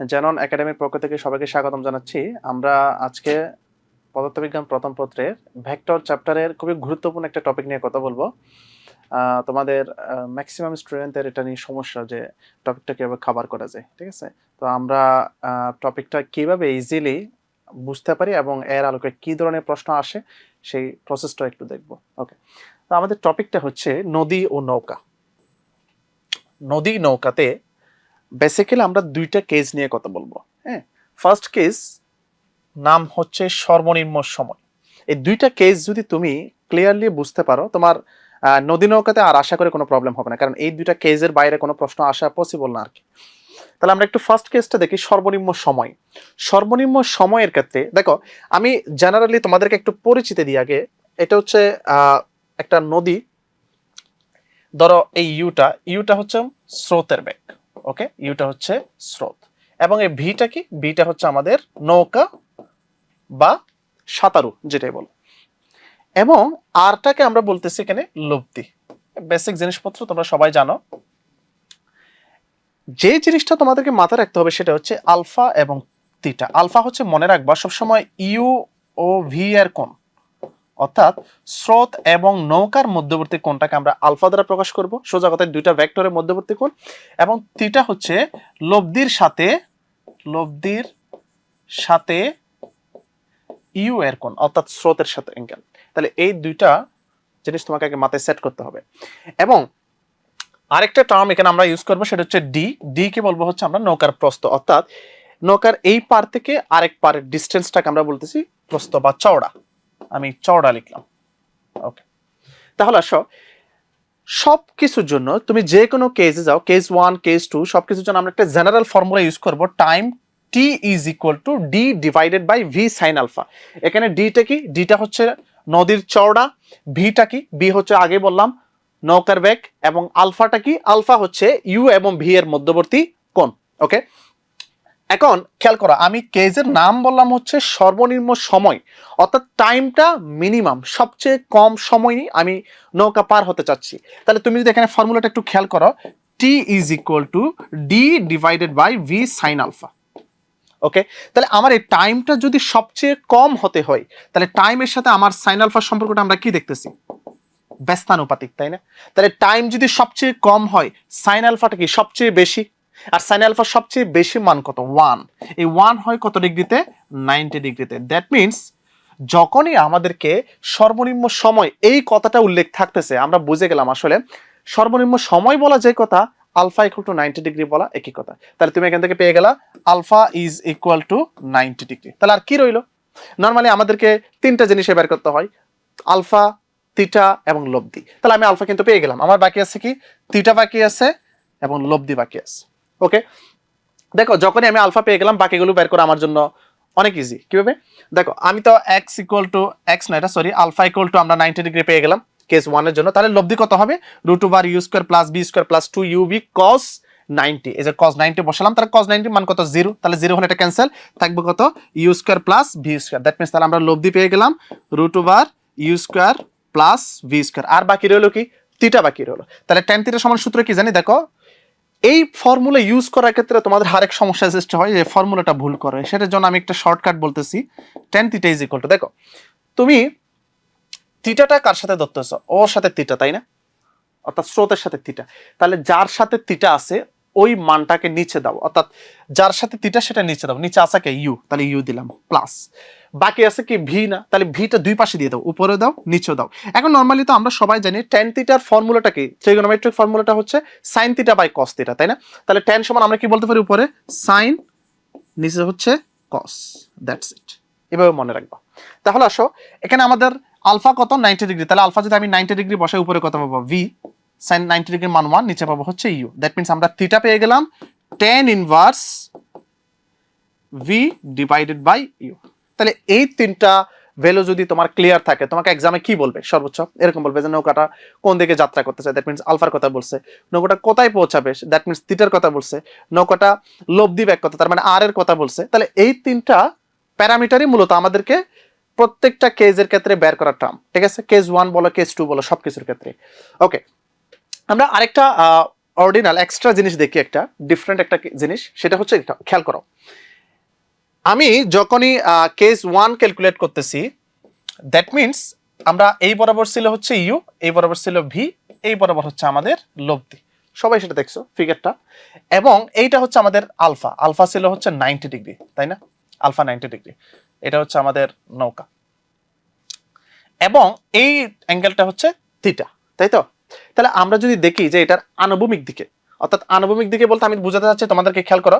Xenon একাডেমির পক্ষ থেকে সবাইকে স্বাগতম জানাচ্ছি। আমরা আজকে পদার্থবিজ্ঞান প্রথম পত্রের ভেক্টর চ্যাপ্টারের খুবই গুরুত্বপূর্ণ একটা টপিক নিয়ে কথা বলব। তোমাদের ম্যাক্সিমাম স্টুডেন্টদের এটা নিয়ে সমস্যা যে টপিকটা কীভাবে খাবার করা যায়, ঠিক আছে? তো আমরা টপিকটা কীভাবে ইজিলি বুঝতে পারি এবং এর আলোকে কি ধরনের প্রশ্ন আসে সেই প্রসেসটা একটু দেখব। ওকে তো আমাদের টপিকটা হচ্ছে নদী ও নৌকা। নদী নৌকাতে বেসিক্যালি আমরা দুইটা কেস নিয়ে কথা বলব হ্যাঁ? ফার্স্ট কেস নাম হচ্ছে সর্বনিম্ন সময়। এই দুইটা কেস যদি তুমি ক্লিয়ারলি বুঝতে পারো, তোমার নদী নৌকাতে আর আশা করে কোনো প্রবলেম হবে না, কারণ এই দুইটা কেসের বাইরে কোনো প্রশ্ন আসা পসিবল না আর কি। তাহলে আমরা একটু ফার্স্ট কেসটা দেখি, সর্বনিম্ন সময়। সর্বনিম্ন সময়ের ক্ষেত্রে, দেখো, আমি জেনারেলি তোমাদেরকে একটু পরিচিতি দিই আগে। এটা হচ্ছে একটা নদী। ধরো এই ইউটা ইউটা হচ্ছে স্রোতের বেগ। ওকে? ইউটা হচ্ছে স্রোত। এবং এই ভিটা কি? ভিটা হচ্ছে আমাদের নৌকা বা সাঁতারু, যেটাই বল। এবং আরটাকে আমরা বলতেছি এখানে লব্ধি বেসিক জিনিসপত্র তোমরা সবাই জানো। যে জিনিসটা তোমাদেরকে মাথায় রাখতে হবে সেটা হচ্ছে আলফা এবং তিটা আলফা হচ্ছে মনে রাখবা সবসময় ইউ ও ভি এর কোণ। অর্থাৎ স্রোত এবং নৌকার মধ্যবর্তী কোণটাকে আমরা আলফা দ্বারা প্রকাশ করব। সোজা কথায় দুইটা ভেক্টরের মধ্যবর্তী কোণ এবং থিটা হচ্ছে লব্ধির সাথে লব্ধির সাথে ইউ এর কোণ, অর্থাৎ স্রোতের সাথে অ্যাঙ্গেল তাহলে এই দুইটা জিনিস তোমাকে আগে মাথায় সেট করতে হবে। এবং আরেকটা টার্ম এখানে আমরা ইউজ করব, সেটা হচ্ছে ডি ডি কে বলব হচ্ছে আমরা নৌকার প্রস্থ, অর্থাৎ নৌকার এই পার থেকে আরেক পারের ডিস্টেন্সটাকে আমরা বলতেছি প্রস্থ বা চওড়া। আমি চওড়া লিখলাম। ওকে তাহলে আসো সব কিছুর জন্য তুমি যে কোনো কেসে যাও কেস ওয়ান কেস টু সব কিছুর জন্য আমরা একটা জেনারেল ফর্মুলা ইউজ করব time t is equal to d divided by v sine alpha এখানে ডিটা কি? ডিটা হচ্ছে নদীর চওড়া ভিটা কি? বি হচ্ছে আগে বললাম নৌকার বেগ, এবং আলফাটা কি? আলফা হচ্ছে ইউ এবং ভি এর মধ্যবর্তী কোণ। ওকে এখন খেয়াল করা, আমি কেজের নাম বললাম হচ্ছে সর্বনিম্ন সময়, অর্থাৎ টাইমটা মিনিমাম, সবচেয়ে কম সময় আমি নৌকা পার হতে চাচ্ছি। তাহলে তুমি যদি এখানে ফর্মুলাটা একটু খেয়াল করো t is equal to d divided by v sine alpha okay তাহলে আমার এই টাইমটা যদি সবচেয়ে কম হতে হয়, তাহলে টাইমের সাথে আমার সাইন আলফার সম্পর্কটা আমরা কি দেখতেছি? ব্যস্তানুপাতিক, তাই না? তাহলে টাইম যদি সবচেয়ে কম হয় সাইন আলফাটা কি সবচেয়ে বেশি? আর সাইন আলফা সবচেয়ে বেশি মান কত? ওয়ান এই ওয়ান হয় কত ডিগ্রিতে? নাইনটি ডিগ্রিতে। দ্যাট মিনস যখনই আমাদেরকে সর্বনিম্ন সময়, এই কথাটা উল্লেখ থাকতেছে, আমরা বুঝে গেলাম আসলে, সর্বনিম্ন সময় বলা যে কথা, alpha equal to ninety degree বলা একই কথা। তাহলে তুমি এখান থেকে পেয়ে গেলা, alpha is equal to ninety degree. তাহলে আর কি রইল? নর্মালি আমাদেরকে তিনটা জিনিসে বের করতে হয়, আলফা তিটা এবং লব্ধি। তাহলে আমি আলফা কিন্তু পেয়ে গেলাম। আমার বাকি আছে কি? তিটা বাকি আছে এবং লব্ধি বাকি আছে। ওকে দেখো, যখনই আমি আলফা পেয়ে গেলাম, বাকিগুলো বের করা আমার জন্য অনেক ইজি কীভাবে? দেখো, আমি তো এক্স ইকুয়াল টু এক্স না, এটা সরি আলফা ইকুয়াল টু আমরা নাইনটি ডিগ্রি পেয়ে গেলাম কেস ওয়ানের জন্য। তাহলে লব্ধি কত হবে? Root over u square plus b square plus two u b cos ninety এই যে কস নাইনটি বসালাম, তাহলে কস নাইনটি মান কত? জিরো তাহলে জিরো হলে এটা ক্যান্সেল থাকবে কত? U square plus v square that means তাহলে আমরা লব্ধি পেয়ে গেলাম root over u square plus v square আর বাকি রইল কি? তিটা বাকি রইল। তাহলে টেন তিটা সমান সূত্র কি জানি? দেখো এই ফর্মুলা ইউজ করার ক্ষেত্রে তোমাদের আরেক সমস্যা সৃষ্টি হয় যে ফর্মুলাটা ভুল করে। সেটার জন্য আমি একটা শর্টকাট বলতেছি। Tan theta is equal to দেখো, তুমি তিটাটা কার সাথে ধরতেছ? ওর সাথে তিটা তাই না? অর্থাৎ স্রোতের সাথে থিটা তাহলে যার সাথে তিটা আছে ওই মানটাকে নিচে দাও। অর্থাৎ যার সাথে তিটা সেটা নিচে দাও। নিচে আছে কে? ইউ তাহলে ইউ দিলাম প্লাস বাকি আছে কি? ভি না। তাহলে ভিটা দুই পাশে দিয়ে দাও। উপরে দাও, নিচেও দাও। এখন নর্মালি তো আমরা সবাই জানি টেন তিটার ফর্মুলাটা কি? ট্রিগোনোমেট্রিক ফর্মুলাটা হচ্ছে সাইন তিটা বাই কস তিটা তাই না? তাহলে টেন সমান আমরা কি বলতে পারি উপরে? সাইন নিচে হচ্ছে কস দ্যাটস ইট এভাবে মনে রাখবা। তাহলে আসো, এখানে আমাদের আলফা কত? নাইনটি ডিগ্রি তাহলে আলফা যদি আমি নাইনটি ডিগ্রি বসাই, উপরে কত পাবো? ভি সাইন নাইনটি ডিগ্রি মান ওয়ান নিচে পাবো হচ্ছে ইউ দ্যাট মিনস আমরা থিটা পেয়ে গেলাম tan inverse v divided by u তাহলে এই তিনটা ভ্যালু যদি তোমার ক্লিয়ার থাকে, তোমাকে এক্সামে কি বলবে? সর্বোচ্চ, এরকম বলবে যে নৌকাটা কোন দিকে যাত্রা করতেছে? দ্যাট মিনস আলফার কথা বলছে। নৌকাটা কোথায় পৌঁছাবে? দ্যাট মিনস থিটার কথা বলছে। নৌকাটা লব্ধি ব্যাক কথা তার মানে আর এর কথা বলছে। তাহলে এই তিনটা প্যারামিটারই মূলত আমাদেরকে প্রত্যেকটা কেজের ক্ষেত্রে বের করার টার্ম ঠিক আছে? কেস ওয়ান বলো কেস টু বলো সব কিছুর ক্ষেত্রে। ওকে আমরা আরেকটা অর্ডিনাল এক্সট্রা জিনিস দেখি একটা ডিফারেন্ট একটা জিনিস সেটা হচ্ছে এটা, খেয়াল করো। আমি যখনই কেস ওয়ান ক্যালকুলেট করতেছি দ্যাট মিনস আমরা এই বরাবর ছিল হচ্ছে ইউ এই বরাবর ছিল ভি এই বরাবর হচ্ছে আমাদের লব্ধি। সবাই সেটা দেখছ ফিগারটা এবং এইটা হচ্ছে আমাদের আলফা আলফা ছিল হচ্ছে নাইনটি ডিগ্রি তাই না? আলফা নাইনটি ডিগ্রি এটা হচ্ছে আমাদের নৌকা। এবং এই অ্যাঙ্গেলটা হচ্ছে থিটা তাই তো? তাহলে আমরা যদি দেখি যে এটার আনুভূমিক দিকে, অর্থাৎ আনুভূমিক দিকে বলতে আমি বোঝাতে চাচ্ছি, তোমাদেরকে খেয়াল করো,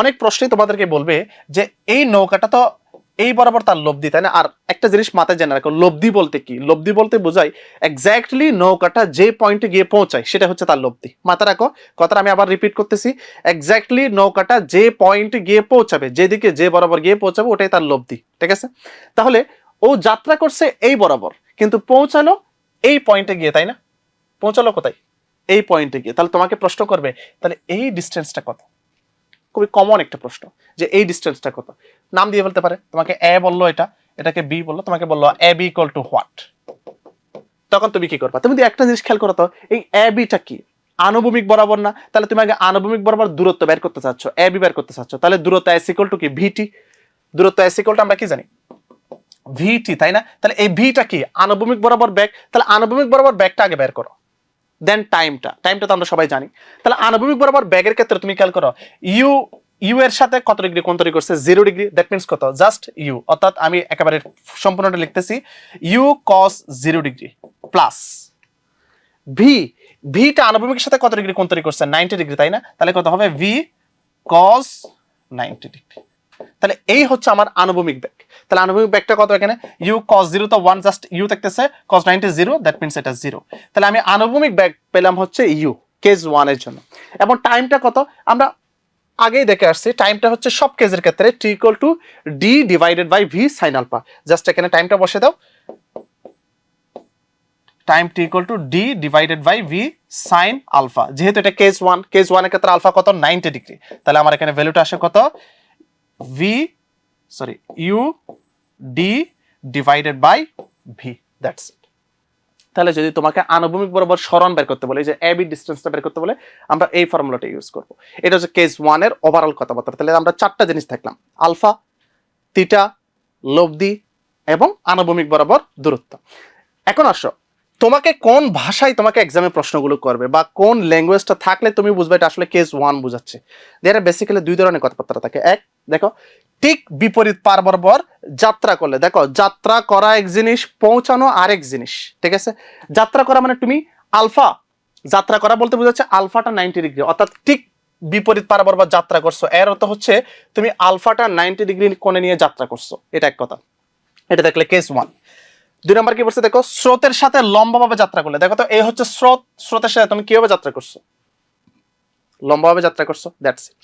অনেক প্রশ্নই তোমাদেরকে বলবে যে এই নৌকাটা তো এই বরাবর তার লব্ধি, তাই না? আর একটা জিনিস মাথায় জেনে রাখো, লব্ধি বলতে কি? লব্ধি বলতে বোঝায় এক্স্যাক্টলি নৌকাটা যে পয়েন্টে গিয়ে পৌঁছায়, সেটা হচ্ছে তার লব্ধি। মাথা রাখো, কথাটা আমি আবার রিপিট করতেছি এক্স্যাক্টলি নৌকাটা যে পয়েন্টে গিয়ে পৌঁছাবে, যেদিকে যে বরাবর গিয়ে পৌঁছাবে, ওটাই তার লব্ধি, ঠিক আছে? তাহলে ও যাত্রা করছে এই বরাবর, কিন্তু পৌঁছালো এই পয়েন্টে গিয়ে, তাই না? পৌঁছালো কোথায়? এই পয়েন্টে গিয়ে। তাহলে তোমাকে প্রশ্ন করবে, তাহলে এই ডিস্টেন্সটা কত? খুবই কমন একটা প্রশ্ন যে এই ডিস্টেন্সটা কত? নাম দিয়ে বলতে পারে। তোমাকে এ বলল এটা, এটাকে বি বলল, তোমাকে বলল a b equal to what তখন তুমি কি করবা? তুমি একটা জিনিস খেয়াল করো তো, এই এ বিটা কি? আনুভূমিক বরাবর না? তাহলে তুমি আগে আনুভূমিক বরাবর দূরত্ব বের করতে চাচ্ছ এ বি বের করতে চাচ্ছ। তাহলে দূরত্ব এস ইকুয়াল টু কি? ভিটি দূরত্ব এস ইকুয়াল টু আমরা কি জানি? ভিটি তাই না? তাহলে এই ভিটা কি? আনুভূমিক বরাবর ব্যাগ তাহলে আনুভূমিক বরাবর ব্যাগটা আগে বের করো। দেন টাইমটা। টাইমটা তো আমরা সবাই জানি। তাহলে আনুভূমিক বরাবর ব্যাগের ক্ষেত্রে তুমি খেয়াল করো, ইউ ইউ এর সাথে কত ডিগ্রি কোন তৈরি করছে? জিরো ডিগ্রি দ্যাট মিনস কত? জাস্ট ইউ অর্থাৎ আমি একেবারে সম্পূর্ণটা লিখতেছি u cos zero degree plus v ভিটা আনুভূমিকের সাথে কত ডিগ্রি কোন তৈরি করছে? নাইনটি ডিগ্রি তাই না? তাহলে কত হবে? ভি কস নাইনটি ডিগ্রি তাহলে এই হচ্ছে আমার আনুভূমিক ব্যাগ। তাহলে আনুভূমিক ব্যাগটা কত এখানে? ইউ কস জিরো তো ওয়ান জাস্ট ইউ থাকতেছে cos ninety zero that means এটা জিরো তাহলে আমি আনুভূমিক ব্যাগ পেলাম হচ্ছে ইউ কেস ওয়ানের জন্য। এবং টাইমটা কত? আমরা আগেই দেখে আসছি টাইমটা হচ্ছে সব কেসের ক্ষেত্রে t equal to d divided by v sine alpha just এখানে টাইমটা বসে দাও। Time t equal to d divided by v sine alpha যেহেতু এটা কেস ওয়ান কেস ওয়ানের ক্ষেত্রে আলফা কত? নাইনটি ডিগ্রি তাহলে আমার এখানে ভ্যালুটা আসে কত? V sorry u d divided by v that's it তাহলে যদি তোমাকে আনুভূমিক বরাবর স্মরণ বের করতে বলে যে এবি ডিস্টেন্সটা বের করতে বলে, আমরা এই ফর্মুলাটা ইউজ করব। এটা হচ্ছে কেস ওয়ানের ওভারঅল কথাবার্তা। তাহলে আমরা চারটা জিনিস থাকলাম আলফা তিটা লব্ধি এবং আনুভূমিক বরাবর দূরত্ব। এখন আসো তোমাকে কোন ভাষায় তোমাকে এক্সামে প্রশ্নগুলো করবে বা কোন ল্যাঙ্গুয়েজটা থাকলে তুমি বুঝবে এটা আসলে কেস ওয়ান বুঝাচ্ছে। দেয়ার বেসিক্যালি দুই ধরনের কথাবার্তা থাকে। এক, দেখো, ঠিক বিপরীত পার বরাবর যাত্রা করলে, দেখো, যাত্রা করা এক জিনিস, পৌঁছানো আরেক জিনিস, ঠিক আছে? যাত্রা করা মানে তুমি আলফা, যাত্রা করা বলতে বোঝাচ্ছে আলফাটা নাইনটি ডিগ্রি অর্থাৎ ঠিক বিপরীত পার বরাবর যাত্রা করছ। এর অর্থ হচ্ছে তুমি আলফাটা নাইনটি ডিগ্রি কোণে নিয়ে যাত্রা করছ। এটা এক কথা। এটা দেখলে কেস ওয়ান দুই নম্বর কি বলছে? দেখো, স্রোতের সাথে লম্বাভাবে যাত্রা করলে। দেখো তো, এই হচ্ছে স্রোত। স্রোতের সাথে তুমি কীভাবে যাত্রা করছ? লম্বাভাবে যাত্রা করছ দ্যাটস ইট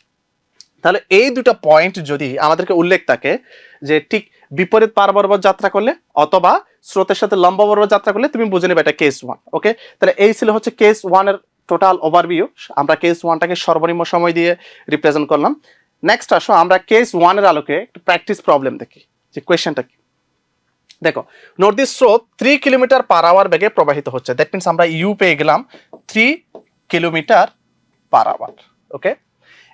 তাহলে এই দুটো পয়েন্ট যদি আমাদেরকে উল্লেখ থাকে যে ঠিক বিপরীত পার বরাবর যাত্রা করলে অথবা স্রোতের সাথে লম্বা বরাবর যাত্রা করলে, তুমি বুঝে নেবে এটা কেস ওয়ান ওকে তাহলে এই ছিল হচ্ছে কেস ওয়ানের টোটাল ওভারভিউ আমরা কেস ওয়ানটাকে সর্বনিম্ন সময় দিয়ে রিপ্রেজেন্ট করলাম। নেক্সট আসো, আমরা কেস ওয়ানের আলোকে একটু প্র্যাকটিস প্রবলেম দেখি, যে কোয়েশ্চেনটা কি? দেখো নদীর স্রোত থ্রি কিলোমিটার পার আওয়ার বেগে প্রবাহিত হচ্ছে। দ্যাট মিনস আমরা ইউ পেয়ে গেলাম three kilometre per hour okay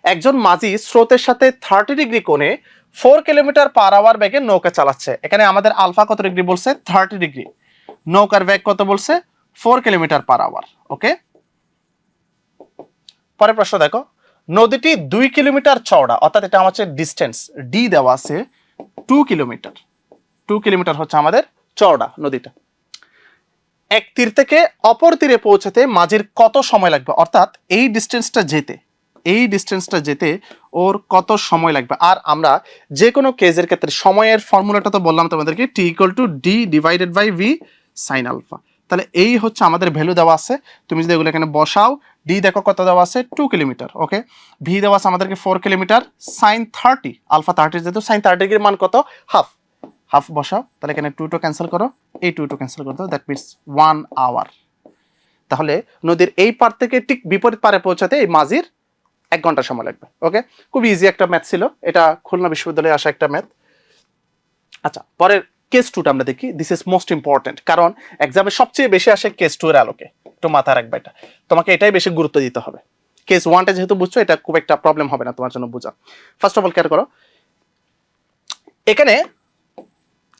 একজন মাঝি স্রোতের সাথে থার্টি ডিগ্রি কোণে ফোর কিলোমিটার পার আওয়ার বেগে নৌকা চালাচ্ছে। এখানে আমাদের আলফা কত ডিগ্রি বলছে? থার্টি ডিগ্রি নৌকার বেগ কত বলছে? Four kilometre per hour okay পরে প্রশ্ন দেখো, নদীটি দুই কিলোমিটার চওড়া, অর্থাৎ এটা আমার ডিস্টেন্স ডি দেওয়া আছে টু কিলোমিটার টু কিলোমিটার হচ্ছে আমাদের চওড়া নদীটা। এক তীর থেকে অপর তীরে পৌঁছাতে মাঝির কত সময় লাগবে? অর্থাৎ এই ডিস্টেন্সটা যেতে, এই ডিস্টেন্সটা যেতে ওর কত সময় লাগবে? আর আমরা যে কোনো কেজের ক্ষেত্রে সময়ের ফর্মুলাটা তো বললাম তোমাদেরকে t equal to d divided by v sine alpha তাহলে এই হচ্ছে আমাদের ভ্যালু দেওয়া আছে। তুমি যদি এগুলো এখানে বসাও ডি দেখো কত দেওয়া আছে? টু কিলোমিটার ওকে ভি দেওয়া আছে আমাদেরকে four kilometre sine thirty alpha thirty যেহেতু সাইন থার্টির মান কত? হাফ হাফ বসাও, তাহলে এখানে টু টু ক্যান্সেল করো। এই টু টু ক্যান্সেল করে দ্যাট মিনস ওয়ান আওয়ার তাহলে নদীর এই পার থেকে ঠিক বিপরীত পারে পৌঁছাতে এই মাঝির এক ঘণ্টা সময় লাগবে ওকে খুব ইজি একটা ম্যাথ ছিল, এটা খুলনা বিশ্ববিদ্যালয়ে আসা একটা ম্যাথ আচ্ছা পরের কেস টুটা আমরা দেখি দিস ইজ মোস্ট ইম্পর্টেন্ট কারণ এক্সামে সবচেয়ে বেশি আসে কেস টু এর আলোকে, একটু মাথায় রাখবে এটা। তোমাকে এটাই বেশি গুরুত্ব দিতে হবে। কেস ওয়ানটা যেহেতু বুঝছ, এটা খুব একটা প্রবলেম হবে না তোমার জন্য বোঝা। ফার্স্ট অফ অল কেয়ার করো। এখানে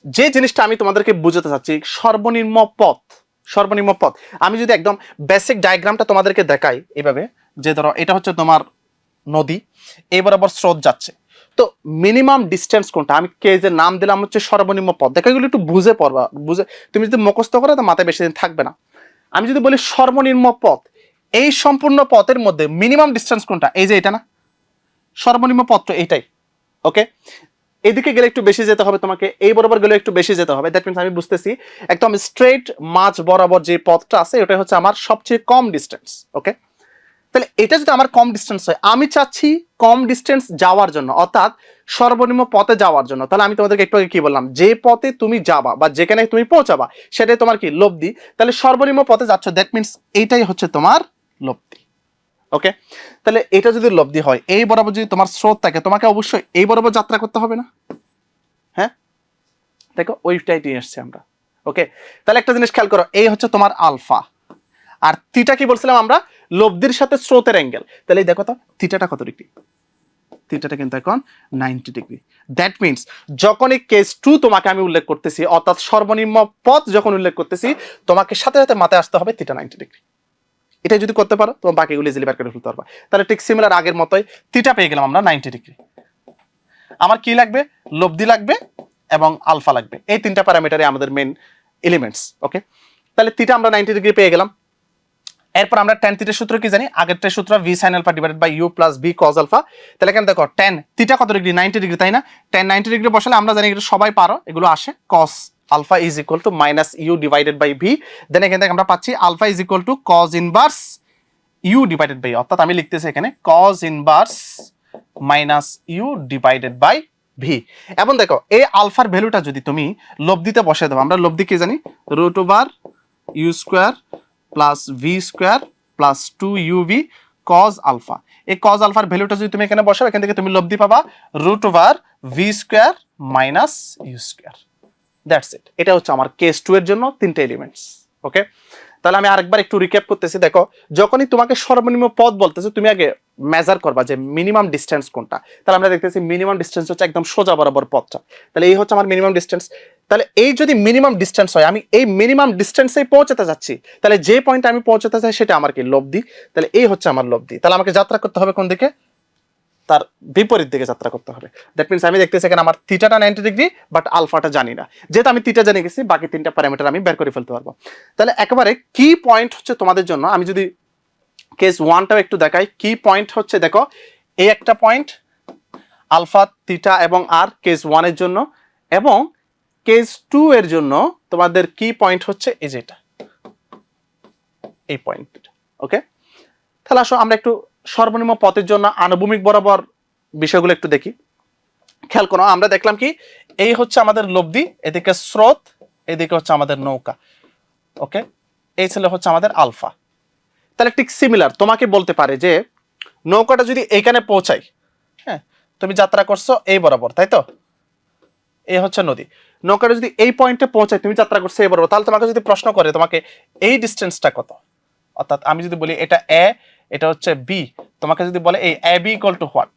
যে জিনিসটা আমি তোমাদেরকে বুঝাতে চাচ্ছি, সর্বনিম্ন পথ সর্বনিম্ন পথ। আমি যদি একদম বেসিক ডায়াগ্রামটা তোমাদেরকে দেখাই এভাবে যে ধরো এটা হচ্ছে তোমার নদী এই বরাবর স্রোত যাচ্ছে। তো মিনিমাম ডিস্টেন্স কোনটা? আমি কে যে নাম দিলাম হচ্ছে সর্বনিম্ন পথ। দেখা এগুলো একটু বুঝে পড়বা, বুঝে, তুমি যদি মুখস্থ করো তো মাথায় বেশি দিন থাকবে না। আমি যদি বলি সর্বনিম্ন পথ, এই সম্পূর্ণ পথের মধ্যে মিনিমাম ডিস্টেন্স কোনটা? এই যে এটা না? সর্বনিম্ন পথ তো এইটাই ওকে এদিকে গেলে একটু বেশি যেতে হবে, তোমাকে এই বরাবর গেলে একটু বেশি যেতে হবে। দ্যাট মিনস আমি বুঝতেছি, একদম স্ট্রেট মাঝ বরাবর যে পথটা আছে ওটা হচ্ছে আমার সবচেয়ে কম ডিস্টেন্স ওকে তাহলে এটা যদি আমার কম ডিস্টেন্স হয়, আমি চাচ্ছি কম ডিস্টেন্স যাওয়ার জন্য, অর্থাৎ সর্বনিম্ন পথে যাওয়ার জন্য। তাহলে আমি তোমাদেরকে একটু আগে কি বললাম, যে পথে তুমি যাবা বা যেখানে তুমি পৌঁছাবা, সেটাই তোমার কি? লব্ধি। তাহলে সর্বনিম্ন পথে যাচ্ছ দ্যাট মিনস এইটাই হচ্ছে তোমার লব্ধি। ওকে তাহলে এটা যদি লব্ধি হয়, এই বরাবর যদি তোমার স্রোত থাকে, তোমাকে অবশ্যই এই বরাবর যাত্রা করতে হবে না? হ্যাঁ? দেখো ওইটাই নিয়ে এসছি আমরা। ওকে তাহলে একটা জিনিস খেয়াল করো, এই হচ্ছে তোমার আলফা। আর থিটা কি বলছিলাম আমরা? লব্ধির সাথে স্রোতের অ্যাঙ্গেল তাহলে দেখো তো থিটাটা কত ডিগ্রি থিটাটা কিন্তু এখন নাইনটি ডিগ্রি দ্যাট মিনস যখন এই কেস টু তোমাকে আমি উল্লেখ করতেছি, অর্থাৎ সর্বনিম্ন পথ যখন উল্লেখ করতেছি, তোমাকে সাথে সাথে মাথায় আসতে হবে থিটা নাইনটি ডিগ্রি এটা যদি করতে পারো, তোমার বাকিগুলি ইজিলি বের করে ফেলতে পারবা। তাহলে ঠিক সিমিলার আগের মতোই থিটা পেয়ে গেলাম আমরা নাইনটি ডিগ্রি আমার কি লাগবে? লব্ধি লাগবে এবং আলফা লাগবে। এই তিনটা প্যারামিটারে আমাদের মেন এলিমেন্টস ওকে তাহলে থিটা আমরা নাইনটি ডিগ্রি পেয়ে গেলাম। এরপর আমরা টেন থিটার সূত্র কি জানি? আগের সূত্র v sine alpha divided by u plus b cos alpha তাহলে এখানে দেখো টেন থিটা কত ডিগ্রি নাইনটি ডিগ্রি তাই না? টেন নাইনটি ডিগ্রি বসালে আমরা জানি এগুলো সবাই পারো, এগুলো আসে cos alpha is equal to minus u divided by v then এখান থেকে আমরা পাচ্ছি alpha is equal to cos inverse u divided by অর্থাৎ আমি লিখতেছি এখানে cos inverse minus u divided by v এবং দেখো, এই আলফার ভ্যালুটা যদি তুমি লব্ধিতে বসে দেবো আমরা লব্ধি কি জানি? Root over u square plus v square plus two u v cos alpha এই কজ আলফার ভ্যালুটা যদি তুমি এখানে বসাও, এখান থেকে তুমি লব্ধি পাবা root over v square minus u square that's it এটা হচ্ছে আমার কেস টু এর জন্য তিনটে এলিমেন্টস ওকে তাহলে আমি আরেকবার একটু রিক্যাপ করতেছি। দেখো, যখনই তোমাকে সর্বনিম্ন পথ বলতেছে, তুমি আগে মেজার করবা যে মিনিমাম ডিস্টেন্স কোনটা। তাহলে আমরা দেখতেছি মিনিমাম ডিস্টেন্স হচ্ছে একদম সোজা বরাবর পথটা। তাহলে এই হচ্ছে আমার মিনিমাম ডিস্টেন্স তাহলে এই যদি মিনিমাম ডিস্টেন্স হয়, আমি এই মিনিমাম ডিস্টেন্সেই পৌঁছাতে যাচ্ছি, তাহলে যে পয়েন্টে আমি পৌঁছাতে চাই সেটা আমার কি? লব্ধি। তাহলে এই হচ্ছে আমার লব্ধি। তাহলে আমাকে যাত্রা করতে হবে কোন দিকে? তার বিপরীত দিকে যাত্রা করতে হবে। দ্যাট মিনস আমি দেখতেছি এখানে আমার থিটাটা নাইনটি ডিগ্রি বাট আলফাটা জানি না। যেহেতু আমি থিটা জানি গেছি, বাকি তিনটা প্যারামিটার আমি বের করে ফেলতে পারব। তাহলে একেবারে কি পয়েন্ট হচ্ছে তোমাদের জন্য, আমি যদি কেস ওয়ানটাও একটু দেখাই কি পয়েন্ট হচ্ছে দেখো, এই একটা পয়েন্ট আলফা থিটা এবং আর কেস ওয়ানের জন্য, এবং কেস টু এর জন্য তোমাদের কি পয়েন্ট হচ্ছে এই যে এটা। এই পয়েন্ট ওকে তাহলে আসো, আমরা একটু সর্বনিম্ন পথের জন্য আনুভূমিক বরাবর বিষয়গুলো একটু দেখি। খেয়াল করো, আমরা দেখলাম কি, এই হচ্ছে আমাদের লব্ধি, এদিকে স্রোত, এদিকে হচ্ছে আমাদের নৌকা, ওকে? এই ছিল হচ্ছে আমাদের আলফা। তাহলে ঠিক সিমিলার তোমাকে বলতে পারে যে নৌকাটা যদি এখানে পৌঁছাই হ্যাঁ তুমি যাত্রা করছ এই বরাবর, তাই তো? এই হচ্ছে নদী। নৌকাটা যদি এই পয়েন্টে পৌঁছায়, তুমি যাত্রা করছ এই বরাবর, তাহলে তোমাকে যদি প্রশ্ন করে তোমাকে এই ডিস্টেন্সটা কত? অর্থাৎ আমি যদি বলি এটা এ এটা হচ্ছে বি তোমাকে যদি বলে এই a b equal to what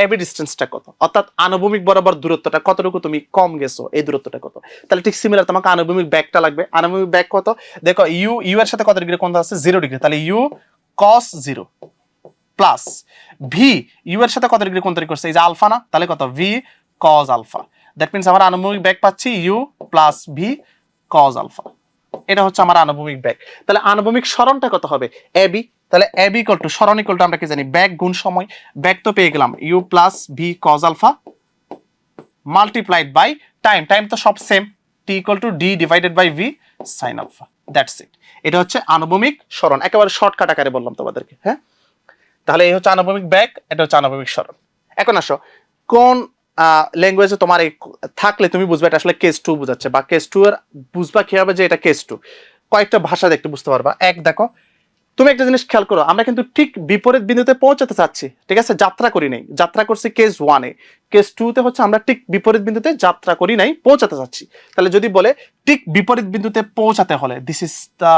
a b ডিস্টেন্সটা কত? অর্থাৎ আনুভূমিক বরাবর দূরত্বটা কতটুকু তুমি কম গেছো, এই দূরত্বটা কত? তাহলে ঠিক সিমিলার তোমাকে আনুভূমিক ব্যাগটা লাগবে। আনুভূমিক ব্যাগ কত? দেখো ইউ ইউ এর সাথে কত ডিগ্রি কোণ আছে? জিরো ডিগ্রি তাহলে u cos zero plus v u এর সাথে কত ডিগ্রি কোণ তৈরি করছে? এই যে আলফা না, তাহলে কত? V cos alpha that means আমার আনুভূমিক ব্যাগ পাচ্ছি u plus v cos alpha এটা হচ্ছে আমার আনুভূমিক ব্যাগ। তাহলে আনুভূমিক স্মরণটা কত হবে? এ বি তাহলে এ বি ইকুয়াল টু স্মরণ ইকুয়াল টু আমরা কি জানি? ব্যাগ গুণ সময়। ব্যাগ তো পেয়ে গেলাম। U plus v cos alpha multiplied by time time তো সব same t equal to d divided by v sine alpha that's it এটা হচ্ছে আনুভূমিক স্মরণ। একেবারে শর্টকাট আকারে বললাম তোমাদেরকে হ্যাঁ? তাহলে এই হচ্ছে আনুভূমিক ব্যাগ, এটা হচ্ছে আনুভূমিক স্মরণ। এখন আসো। কোন ল্যাঙ্গুয়েজে তোমার এই থাকলে তুমি বুঝবে এটা আসলে কেস টু বুঝাচ্ছে বা কেস টু এর বুঝবা হবে যে এটা কেস টু কয়েকটা ভাষা দেখতে বুঝতে পারবা। এক, দেখো, তুমি একটা জিনিস খেয়াল করো, আমরা কিন্তু ঠিক বিপরীত বিন্দুতে পৌঁছাতে চাচ্ছি, ঠিক আছে? যাত্রা করি নাই। যাত্রা করছি কেস ওয়ানে কেস টুতে হচ্ছে আমরা ঠিক বিপরীত বিন্দুতে যাত্রা করি নাই, পৌঁছাতে চাচ্ছি। তাহলে যদি বলে ঠিক বিপরীত বিন্দুতে পৌঁছাতে হলে দিস ইজ দ্য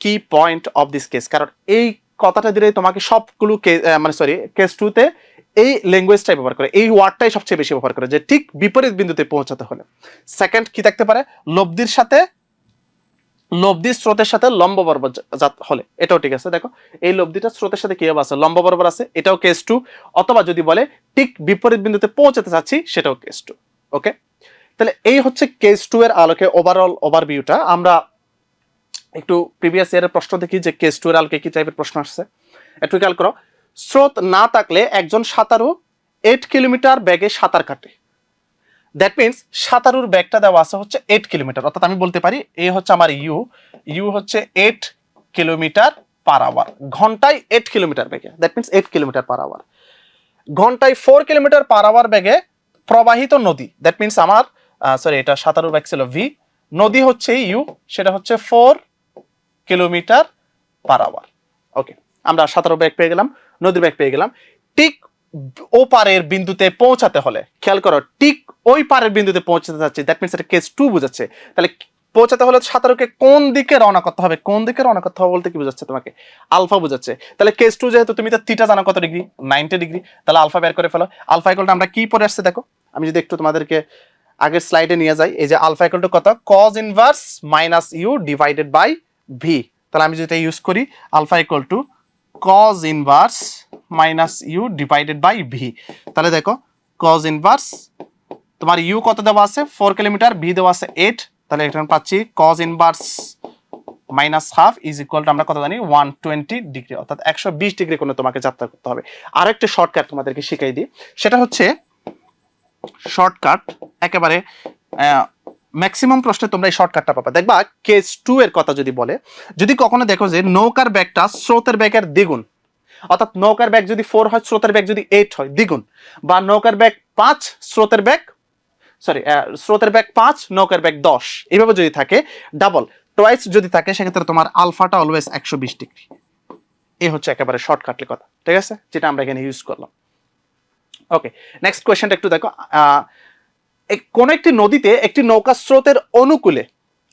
কি পয়েন্ট অফ দিস কেস কারণ এই কথাটা দিলে তোমাকে সবগুলো মানে সরি কেস টুতে এই ল্যাঙ্গুয়েজটাই ব্যবহার করে, এই ওয়ার্ডটাই সবচেয়ে বেশি ব্যবহার করে, যে ঠিক বিপরীত বিন্দুতে পৌঁছাতে হলে। সেকেন্ড কি থাকতে পারে? লব্ধির সাথে লব্ধি স্রোতের সাথে লম্ব বরাবর যা- যা- হলে, এটাও ঠিক আছে, দেখো। এই লব্ধিটা স্রোতের সাথে কীভাবে আছে? লম্ব বরাবর আছে, এটাও কেস টু অথবা যদি বলে ঠিক বিপরীত বিন্দুতে পৌঁছাতে চাচ্ছি, সেটাও কেস টু ওকে তাহলে এই হচ্ছে কেস টু এর আলোকে ওভারঅল ওভারভিউটা আমরা একটু প্রিভিয়াস ইয়ারের প্রশ্ন দেখি যে কেস টু আলোকে কি টাইপের প্রশ্ন আসছে। একটু খেয়াল করো। স্রোত না থাকলে একজন সাঁতারু এইট কিলোমিটার ব্যাগে সাঁতার কাটে। দ্যাট মিনস সাঁতারুর ব্যাগটা দেওয়া আছে হচ্ছে এইট কিলোমিটার অর্থাৎ আমি বলতে পারি এ হচ্ছে আমার ইউ ইউ হচ্ছে এইট কিলোমিটার পার আওয়ার ঘন্টায় এইট কিলোমিটার বেগে that means eight kilometre per hour ঘন্টায় ফোর কিলোমিটার পার আওয়ার বেগে প্রবাহিত নদী দ্যাট মিনস আমার সরি এটা সাঁতারুর ব্যাগ ছিল ভি নদী হচ্ছে ইউ, সেটা হচ্ছে four kilometre per hour okay আমরা সাঁতারু ব্যাগ পেয়ে গেলাম, নদীর ব্যাগ পেয়ে গেলাম। ঠিক ও পারের বিন্দুতে পৌঁছাতে হলে, খেয়াল করো, ঠিক ওই পারের বিন্দুতে পৌঁছাতে যাচ্ছে দ্যাট মিনস এটা কেস টু বুঝাচ্ছে। তাহলে পৌঁছাতে হলে সাঁতারুকে কোন দিকে রওনা করতে হবে, কোন দিকে রওনা করতে হবে বলতে কি বোঝাচ্ছে তোমাকে? আলফা বোঝাচ্ছে। তাহলে কেস টু যেহেতু, তুমি তো থিটা জানো কত ডিগ্রি নাইনটি ডিগ্রি তাহলে আলফা বের করে ফেলো। আলফা ইকুয়ালটা আমরা কি পরে আসছে দেখো? আমি যদি একটু তোমাদেরকে আগের স্লাইডে নিয়ে যাই। এই যে আলফা ইকুয়াল টু কত? Cos inverse minus u divided by v তাহলে আমি যদি এটা ইউজ করি, alpha equal to cos inverse minus u divided by v তাহলে দেখো কজ ইনভার্স তোমার ইউ কত দেওয়া আছে? ফোর কিলোমিটার ভি দেওয়া আছে এইট তাহলে এখানে পাচ্ছি cos inverse minus half is equal to আমরা কত জানি? ওয়ান টোয়েন্টি ডিগ্রি অর্থাৎ একশো বিশ ডিগ্রি কোনো তোমাকে যাত্রা করতে হবে। আরেকটা শর্টকাট তোমাদেরকে শিখাই দিই। সেটা হচ্ছে শর্টকাট একেবারে ম্যাক্সিমাম প্রশ্নে তোমরা এই শর্টকাটটা পাবা। দেখবা কেস টু এর কথা যদি বলে, যদি কখনো দেখো যে নৌকার ব্যাগটা স্রোতের ব্যাগের দ্বিগুণ, অর্থাৎ নৌকার ব্যাগ যদি ফোর হয়, স্রোতের ব্যাগ যদি এইট হয়, দ্বিগুণ, বা নৌকার ব্যাগ পাঁচ, স্রোতের ব্যাগ সরি স্রোতের ব্যাগ পাঁচ, নৌকার ব্যাগ দশ এইভাবে যদি থাকে ডাবল টোয়াইস যদি থাকে, সেক্ষেত্রে তোমার আলফাটা অলওয়েজ একশো বিশ ডিগ্রি। এই হচ্ছে একেবারে শর্টকাটলি কথা, ঠিক আছে? যেটা আমরা এখানে ইউজ করলাম। ওকে নেক্সট কোয়েশ্চেনটা একটু দেখো। কোন একটি নদীতে একটি নৌকা স্রোতের অনুকূলে,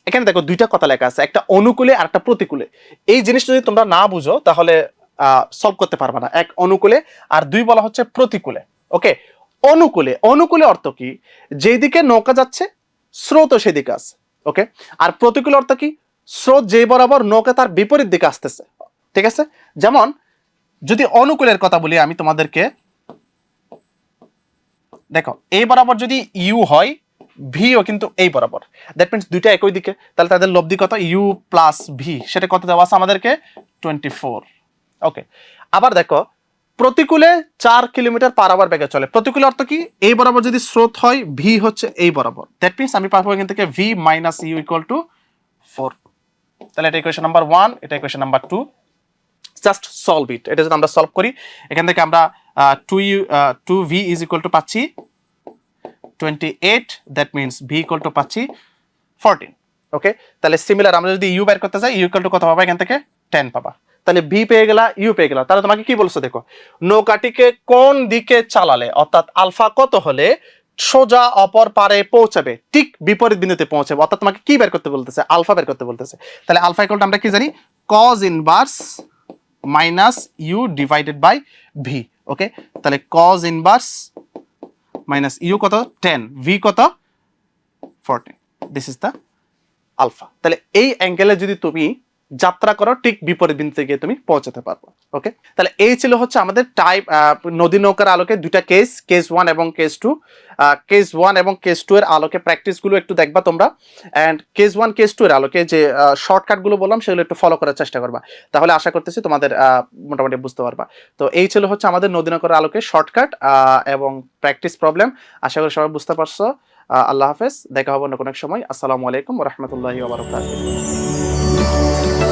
এখানে দেখো দুইটা কথা লেখা আছে, একটা অনুকূলে আর একটা প্রতিকূলে। এই জিনিসটা যদি তোমরা না বুঝো, তাহলে সলভ করতে পারবে না। এক অনুকূলে আর দুই বলা হচ্ছে প্রতিকূলে। ওকে অনুকূলে অনুকূলে অর্থ কি? যেদিকে নৌকা যাচ্ছে, স্রোতও সেদিকে আছে। ওকে আর প্রতিকূল অর্থ কি? স্রোত যে বরাবর নৌকা তার বিপরীত দিকে আসতেছে। ঠিক আছে? যেমন, যদি অনুকূলের কথা বলি আমি তোমাদেরকে দেখো এই বরাবর যদি ইউ হয় ভিও কিন্তু এই বরাবর। দ্যাট মিনস দুইটা একই দিকে। তাহলে তাদের লব্ধি কত? ইউ প্লাস ভি সেটা কত দেওয়া আছে আমাদেরকে? টোয়েন্টি ফোর ওকে আবার দেখো, প্রতিকূলে চার কিলোমিটার পার আওয়ার বেগে চলে। প্রতিকূল অর্থ কি? এই বরাবর যদি স্রোত হয় ভি হচ্ছে এই বরাবর। দ্যাট মিনস আমি পাবো এখান থেকে v minus u equal to four তাহলে এটা ইকুয়েশন নাম্বার ওয়ান এটা equation number two just solve it এটা যদি আমরা সলভ করি, এখান থেকে আমরা two u two v is equal to পাচ্ছি। Twenty eight that means v equal to পাচ্ছি। ফোরটিন ওকে তাহলে সিমিলার আমরা যদি ইউ বের করতে চাই ইউ ইকুয়াল টু কত পাবা এখান থেকে? টেন পাবা। তাহলে ভি পেয়ে গেলা ইউ পেয়ে গেলা। তাহলে তোমাকে কি বলছো দেখো, নৌকাটিকে কোন দিকে চালালে, অর্থাৎ আলফা কত হলে সোজা অপর পারে পৌঁছাবে, ঠিক বিপরীত বিন্দুতে পৌঁছাবে। অর্থাৎ তোমাকে কি বের করতে বলতেছে? আলফা বের করতে বলতেছে। তাহলে আলফা ইকুয়াল আমরা কি জানি? Cos inverse minus u divided by v okay তাহলে কজ ইনভার্স মাইনাস ইউ কত? টেন ভি কত? Fourteen this is the alpha তাহলে এই অ্যাঙ্গেলে যদি তুমি যাত্রা করো ঠিক বিপরীত বিন্দুতে গিয়ে তুমি পৌঁছাতে পারব ওকে তাহলে এই ছিল হচ্ছে আমাদের টাইপ নদী নৌকার আলোকে দুইটা কেস কেস ওয়ান এবং কেস টু কেস ওয়ান এবং কেস টু এর আলোকে প্র্যাকটিসগুলো একটু দেখবা তোমরা and case one case two এর আলোকে যে শর্টকাটগুলো বললাম সেগুলো একটু ফলো করার চেষ্টা করবা, তাহলে আশা করতেছি তোমাদের মোটামুটি বুঝতে পারবা। তো এই ছিল হচ্ছে আমাদের নদী নৌকার আলোকে শর্টকাট এবং প্র্যাকটিস প্রবলেম আশা করি সবাই বুঝতে পারছ আল্লাহ হাফেজ, দেখা হবে অন্য কোনো সময়। আসসালামু আলাইকুম রহমতুল্লাহি Música